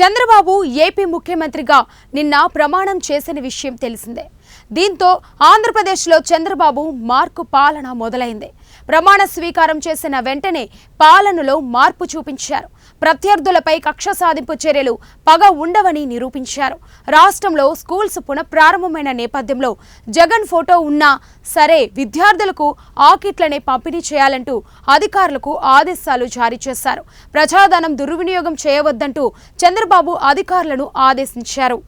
Chandrababu AP ముఖ్యమంత్రిగా నిన్న ప్రమాణం చేసిన విషయం తెలిసిందే. దీంతో ఆంధ్రప్రదేశ్లో చంద్రబాబు మార్కు పాలన మొదలైంది. ప్రమాణ స్వీకారం చేసిన వెంటనే పాలనలో మార్పు చూపించారు. ప్రత్యర్థులపై కక్ష సాధింపు చర్యలు పగ ఉండవని నిరూపించారు. రాష్ట్రంలో స్కూల్స్ పునఃప్రారంభమైన నేపథ్యంలో జగన్ ఫోటో ఉన్నా సరే విద్యార్థులకు ఆకిట్లనే పంపిణీ చేయాలంటూ అధికారులకు ఆదేశాలు జారీ చేశారు. ప్రజాధనం దుర్వినియోగం చేయవద్దంటూ చంద్రబాబు అధికారులను ఆదేశించారు.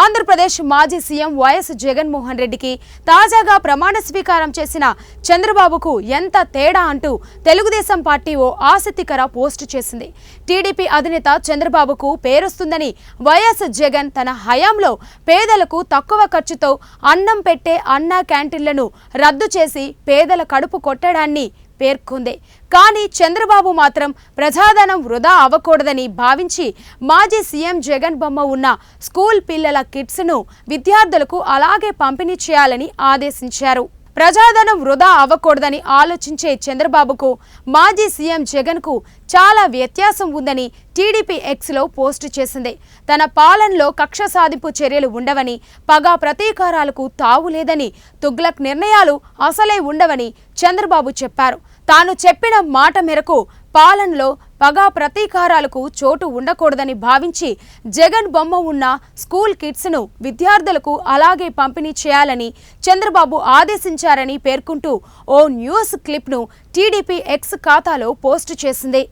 ఆంధ్రప్రదేశ్ మాజీ సీఎం వైఎస్ జగన్మోహన్ రెడ్డికి తాజాగా ప్రమాణ స్వీకారం చేసిన చంద్రబాబుకు ఎంత తేడా అంటూ తెలుగుదేశం పార్టీ ఓ ఆసక్తికర పోస్టు చేసింది. టీడీపీ అధినేత చంద్రబాబుకు పేరొస్తుందని వైఎస్ జగన్ తన హయాంలో పేదలకు తక్కువ ఖర్చుతో అన్నం పెట్టే అన్నా క్యాంటీన్లను రద్దు చేసి పేదల కడుపు కొట్టడాన్ని పేర్కొంది. కానీ చంద్రబాబు మాత్రం ప్రజాధనం వృధా అవ్వకూడదని భావించి మాజీ సీఎం జగన్ బొమ్మ ఉన్న స్కూల్ పిల్లల కిట్స్ను విద్యార్థులకు అలాగే పంపిణీ చేయాలని ఆదేశించారు. ప్రజాధనం వృధా అవ్వకూడదని ఆలోచించే చంద్రబాబుకు మాజీ సీఎం జగన్కు చాలా వ్యత్యాసం ఉందని టీడీపీ ఎక్స్లో పోస్టు చేసింది. తన పాలనలో కక్ష సాధింపు చర్యలు ఉండవని పగా ప్రతీకారాలకు తావు లేదని తుగ్లక్ నిర్ణయాలు అసలే ఉండవని చంద్రబాబు చెప్పారు. తాను చెప్పిన మాట మేరకు పాలనలో పగా ప్రతీకారాలకు చోటు ఉండకూడదని భావించి జగన్ బొమ్మ ఉన్న స్కూల్ కిట్స్ను విద్యార్థులకు అలాగే పంపిణీ చేయాలని చంద్రబాబు ఆదేశించారని పేర్కొంటూ ఓ న్యూస్ క్లిప్ను టీడీపీ ఎక్స్ ఖాతాలో పోస్టు చేసింది.